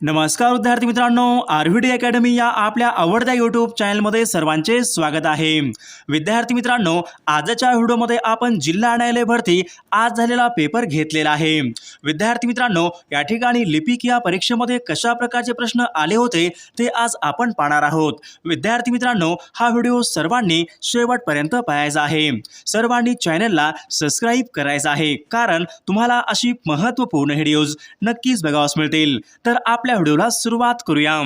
नमस्कार विद्यार्थी मित्रांनो आर व्हीडी अकॅडमी या आपल्या आवडत्या यूट्यूब चॅनलमध्ये सर्वांचे स्वागत आहे. विद्यार्थी मित्रांनो आजच्या व्हिडिओमध्ये आपण जिल्हा न्यायालय भरती आज झालेला पेपर घेतलेला आहे. विद्यार्थी मित्रांनो या ठिकाणी लिपिक या परीक्षेमध्ये कशा प्रकारचे प्रश्न आले होते ते आज आपण पाहणार आहोत. विद्यार्थी मित्रांनो हा व्हिडिओ सर्वांनी शेवटपर्यंत पाहायचा आहे. सर्वांनी चॅनलला सबस्क्राईब करायचा आहे कारण तुम्हाला अशी महत्त्वपूर्ण व्हिडिओज नक्कीच बघावास मिळतील. तर आप आपल्या व्हिडिओला सुरुवात करूया.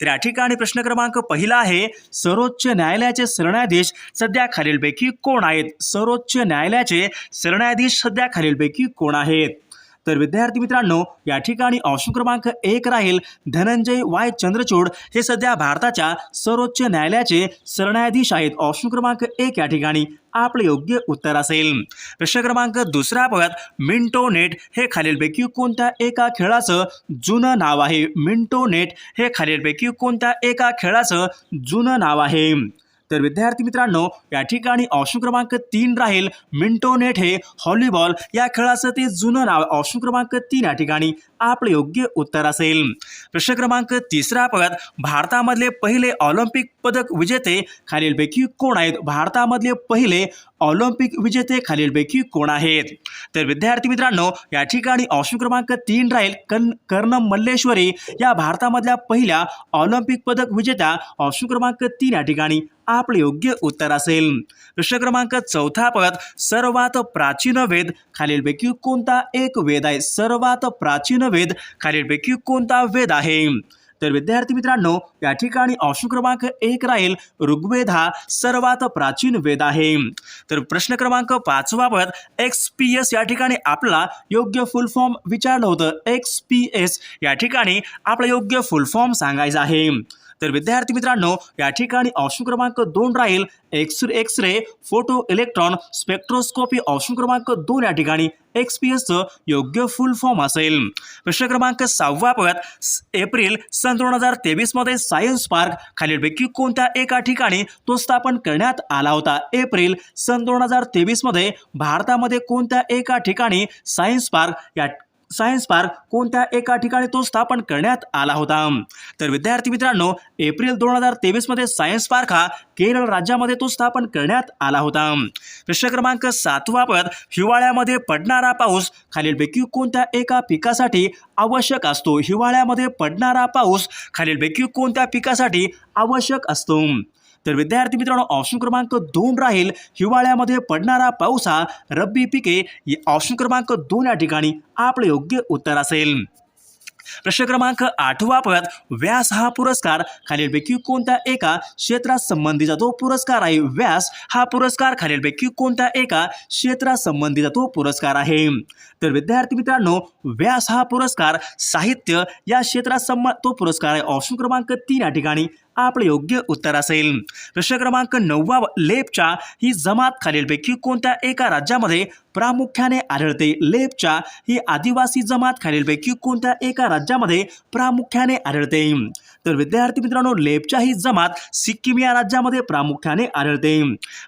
तर या ठिकाणी प्रश्न क्रमांक पहिला आहे सर्वोच्च न्यायालयाचे सरन्यायाधीश सध्या खालीलपैकी कोण आहेत? सर्वोच्च न्यायालयाचे सरन्यायाधीश सध्या खालीलपैकी कोण आहेत? तर विद्यार्थी मित्रांनो या ठिकाणी ऑप्शन क्रमांक एक राहील. धनंजय वाय चंद्रचूड हे सध्या भारताच्या सर्वोच्च न्यायालयाचे सरन्यायाधीश आहेत. ऑप्शन क्रमांक एक या ठिकाणी आपले योग्य उत्तर असेल. प्रश्न क्रमांक दुसरा बघत मिंटो नेट हे खालीलपैकी कोणत्या एका खेळाचं जुनं नाव आहे? मिंटो नेट हे खालीलपैकी कोणत्या एका खेळाचं जुनं नाव आहे? तर विद्यार्थी मित्रांनो या ठिकाणी ऑप्शन क्रमांक तीन राहील मिंटो नेट हे हॉलीबॉल या खेळाचं ते जुनं नाव ऑप्शन क्रमांक तीन या ठिकाणी आपले योग्य उत्तर असेल. प्रश्न क्रमांक तिसरा बघत भारतामधले पहिले ऑलिम्पिक पदक विजेते खालीलपैकी कोण आहेत? भारतामधले पहिले ऑलिम्पिक विजेते खालीलपैकी कोण आहेत? तर विद्यार्थी मित्रांनो या ठिकाणी ऑप्शन क्रमांक तीन राहील कन कर्णम मल्लेश्वरी. या भारतामधल्या पहिल्या ऑलिम्पिक पदक विजेत्या ऑप्शन क्रमांक तीन या ठिकाणी आपले योग्य उत्तर असेल. प्रश्न क्रमांक चौथा पद सर्वात प्राचीन वेद. खालीलपैकी कोणता एक वेद आहे? सर्वात प्राचीन वेद. खालीलपैकी कोणता वेद आहे? तर विद्यार्थी मित्रांनो या ठिकाणी ऑप्शन क्रमांक एक राहील ऋग्वेद हा सर्वात प्राचीन वेद आहे. तर प्रश्न क्रमांक पाचवा एक्स पी एस या ठिकाणी आपला योग्य फुल फॉर्म विचारलं होतं. एक्स पी एस या ठिकाणी आपला योग्य फुल फॉर्म सांगायचा आहे. तर विद्यार्थी मित्रांनो या ठिकाणी ऑप्शन क्रमांक दोन राहील. X X ray photo electron spectroscopy option क्रमांक दोन या ठिकाणी. एक्स पी एसचं योग्य फुल फॉर्म असेल. प्रश्न क्रमांक सहावा पद एप्रिल सन दोन हजार तेवीसमध्ये सायन्स पार्क खालीलपैकी कोणत्या एका ठिकाणी तो स्थापन करण्यात आला होता? एप्रिल सन दोन हजार तेवीसमध्ये भारतामध्ये कोणत्या एका ठिकाणी सायन्स पार्क या सायन्स पार्क कोणत्या एका ठिकाणी तो स्थापन करण्यात आला होता? तर विद्यार्थी मित्रांनो एप्रिल दोन हजार तेवीसमध्ये सायन्स पार्क हा केरळ राज्यामध्ये तो स्थापन करण्यात आला होता. प्रश्न क्रमांक सातवा पद हिवाळ्यामध्ये पडणारा पाऊस खालीलपैकी कोणत्या एका पिकासाठी आवश्यक असतो? हिवाळ्यामध्ये पडणारा पाऊस खालीलपैकी कोणत्या पिकासाठी आवश्यक असतो? तर विद्यार्थी मित्रांनो ऑप्शन क्रमांक दोन राहील. हिवाळ्यामध्ये पडणारा पाऊस हा रब्बी पिके ऑप्शन क्रमांक दोन या ठिकाणी आपलं योग्य उत्तर असेल. प्रश्न क्रमांक आठवा पद व्यास हा पुरस्कार. खालीलपैकी कोणत्या एका क्षेत्रात संबंधीचा तो पुरस्कार आहे? व्यास हा पुरस्कार. खालीलपैकी कोणत्या एका क्षेत्रात संबंधीचा तो पुरस्कार आहे? तर विद्यार्थी मित्रांनो व्यास हा पुरस्कार साहित्य या क्षेत्रात तो पुरस्कार आहे. ऑप्शन क्रमांक तीन या ठिकाणी आपलं योग्य उत्तर असेल. प्रश्न क्रमांक नववा लेपच्या ही जमात खालीलपैकी कोणत्या एका राज्यामध्ये प्रामुख्याने आढळते? लेपच्या ही आदिवासी जमात खालीलपैकी कोणत्या एका राज्यामध्ये प्रामुख्याने आढळते? तर विद्यार्थी मित्रांनो लेपच्या ही जमात सिक्कीम या राज्यामध्ये प्रामुख्याने आढळते.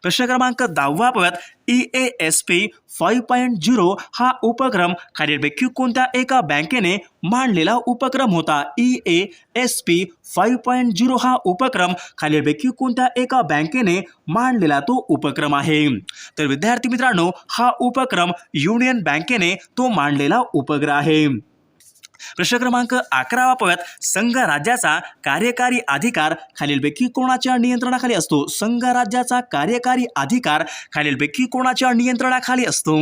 प्रश्न क्रमांक दहावा पद E A S P five point zero हा उपक्रम खालीलपैकी कोणत्या एका बँकेने मांडलेला उपक्रम होता? E A S P five point zero हा उपक्रम खालीलपैकी कोणत्या एका बँकेने मांडलेला तो उपक्रम आहे? तर विद्यार्थी मित्रांनो हा उपक्रम युनियन बँकेने तो मांडलेला उपक्रम आहे. प्रश्न क्रमांक अकरावा पाहूयात संघ राज्याचा कार्यकारी अधिकार खालीलपैकी कोणाच्या नियंत्रणाखाली असतो? संघ राज्याचा कार्यकारी अधिकार खालीलपैकी कोणाच्या नियंत्रणाखाली असतो?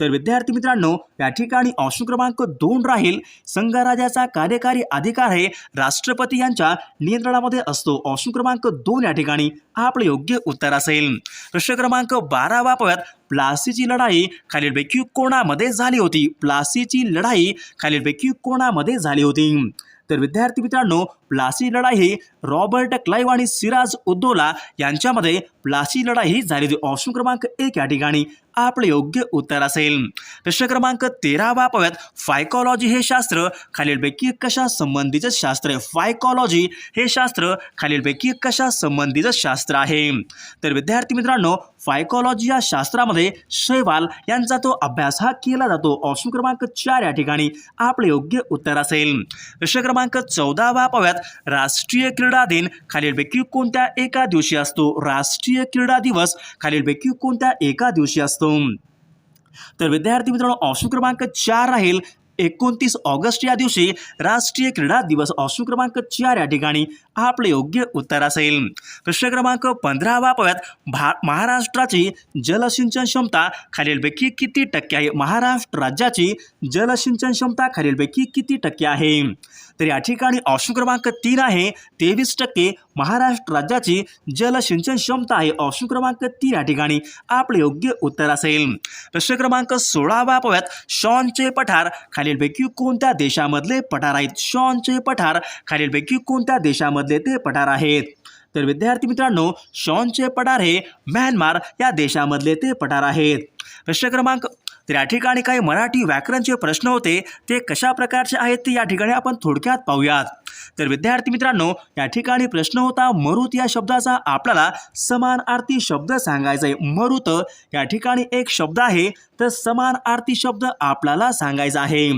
तर विद्यार्थी मित्रांनो या ठिकाणी ऑप्शन क्रमांक दोन राहील. संघराज्याचा कार्यकारी अधिकार हे राष्ट्रपती यांच्या नियंत्रणामध्ये असतो. ऑप्शन क्रमांक दोन या ठिकाणी आपलं योग्य उत्तर असेल. प्रश्न क्रमांक बारा पद प्लासीची लढाई खालीलपैकी कोणामध्ये झाली होती? प्लासीची लढाई खालीलपैकी कोणामध्ये झाली होती? तर विद्यार्थी मित्रांनो प्लासी लढाई ही रॉबर्ट क्लाईव्ह आणि सिराज उद्दोला यांच्यामध्ये प्लासी लढाई ही झाली होती. ऑप्शन क्रमांक एक या ठिकाणी आपले योग्य उत्तर असेल. प्रश्न क्रमांक तेरावा पाहूयात फायकॉलॉजी हे शास्त्र खालीलपैकी कशा संबंधीचं शास्त्र? आहे फायकॉलॉजी हे शास्त्र खालीलपैकी कशा संबंधीचं शास्त्र आहे? तर विद्यार्थी मित्रांनो फायकॉलॉजी या शास्त्रामध्ये शैवाल यांचा तो अभ्यास हा केला जातो. ऑप्शन क्रमांक चार या ठिकाणी आपले योग्य उत्तर असेल. प्रश्न क्रमांक चौदावा पाहूयात राष्ट्रीय क्रीडा दिन खालीलपैकी कोणत्या एका दिवशी असतो? राष्ट्रीय क्रीडा दिवस. खालीलपैकी कोणत्या एका दिवशी असतो? तर विद्यार्थी मित्रांनो ऑप्शन क्रमांक चार राहील. एकोणतीस ऑगस्ट या दिवशी राष्ट्रीय क्रीडा दिवस ऑप्शन क्रमांक चार या ठिकाणी आपले योग्य उत्तर असेल. प्रश्न क्रमांक पंधरावा पाहूयात भा महाराष्ट्राची जलसिंचन क्षमता खालीलपैकी किती टक्के आहे? महाराष्ट्र राज्याची जलसिंचन क्षमता खालीलपैकी किती टक्के आहे? तर या ठिकाणी ऑप्शन क्रमांक तीन आहे. तेवीस टक्के महाराष्ट्र राज्याची जलसिंचन क्षमता आहे. ऑप्शन क्रमांक तीन या ठिकाणी आपले योग्य उत्तर असेल. प्रश्न क्रमांक सोळावा पाहूयात शॉनचे पठार खाली खालीलपैकी कोणत्या देशामधले पठार आहेत? शॉनचे पठार. खालीलपैकी कोणत्या देशामधले ते पठार आहेत? तर विद्यार्थी मित्रांनो शॉनचे पठार हे म्यानमार या देशामधले ते पठार आहेत. प्रश्न क्रमांक तर या ठिकाणी काही मराठी व्याकरणचे प्रश्न होते ते कशा प्रकारचे आहेत ते या ठिकाणी आपण थोडक्यात पाहूयात. तर विद्यार्थी मित्रांनो या ठिकाणी प्रश्न होता मरुत या शब्दाचा आपल्याला समानार्थी शब्द सांगायचा आहे. मरुत या ठिकाणी एक शब्द आहे तर समानार्थी शब्द आपल्याला सांगायचा आहे.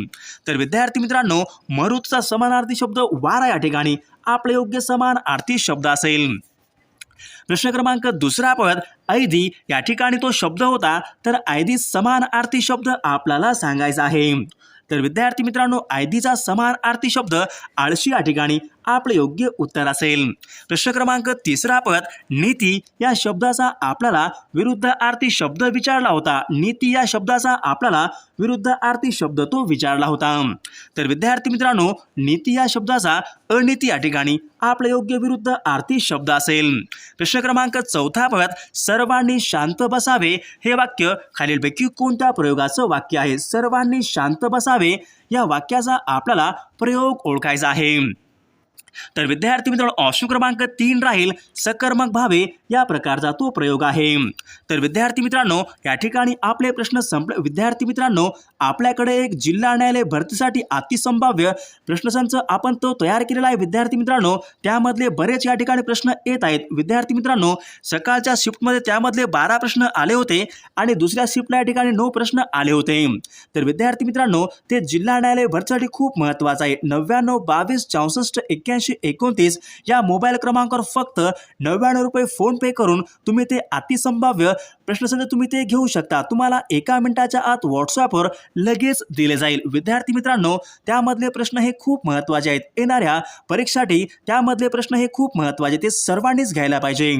तर विद्यार्थी मित्रांनो मरुतचा समानार्थी शब्द वारा या ठिकाणी आपले योग्य समान समानार्थी शब्द असेल. प्रश्न क्रमांक दुसरा पद ऐदी या ठिकाणी तो शब्द होता तर ऐदी समान आरती शब्द आपल्याला सांगायचा आहे. तर विद्यार्थी मित्रांनो आयदीचा समान आरती शब्द आळशी या ठिकाणी आपले योग्य उत्तर असेल. प्रश्न क्रमांक तिसरा पद नीती या शब्दाचा आपल्याला विरुद्ध आरती शब्द विचारला होता. नीती या शब्दाचा आपल्याला विरुद्ध आरती शब्द तो विचारला होता. तर विद्यार्थी मित्रांनो नीती या शब्दाचा अनिती या ठिकाणी आपले योग्य विरुद्ध आरती शब्द असेल. प्रश्न क्रमांक चौथा पद सर्वांनी शांत बसावे हे वाक्य खालीलपैकी कोणत्या प्रयोगाचं वाक्य आहे? सर्वांनी शांत बसावे या वाक्याचा आपल्याला प्रयोग ओळखायचा आहे. तर विद्यार्थी मित्रांनो ऑप्शन क्रमांक तीन राहील. सकर्मक भावे या प्रकारचा तो प्रयोग आहे. तर विद्यार्थी मित्रांनो या ठिकाणी आपले प्रश्न संपले. विद्यार्थी मित्रांनो आपल्याकडे एक जिल्हा न्यायालय भरतीसाठी अतिसंभाव्य प्रश्नसंच आपण तो तयार केलेला आहे. विद्यार्थी मित्रांनो त्यामधले बरेच या ठिकाणी प्रश्न येत आहेत. विद्यार्थी मित्रांनो सकाळच्या शिफ्टमध्ये त्यामधले बारा प्रश्न आले होते आणि दुसऱ्या शिफ्टला या ठिकाणी नऊ प्रश्न आले होते. तर विद्यार्थी मित्रांनो ते जिल्हा न्यायालय भरतीसाठी खूप महत्त्वाचं आहे. नव्याण्णव बावीस चौसष्ट एक्क्याऐंशी एकोणतीस या मोबाईल क्रमांकावर फक्त नव्याण्णव रुपये फोन पे करून तुम्ही ते अतिसंभाव्य प्रश्नसंच तुम्ही ते घेऊ शकता. तुम्हाला एका मिनिटाच्या आत व्हॉट्सअपवर लगेच दिले जाईल. विद्यार्थी मित्रांनो त्यामधले प्रश्न हे खूप महत्त्वाचे आहेत. येणाऱ्या परीक्षासाठी त्यामधले प्रश्न हे खूप महत्त्वाचे ते सर्वांनीच घ्यायला पाहिजे.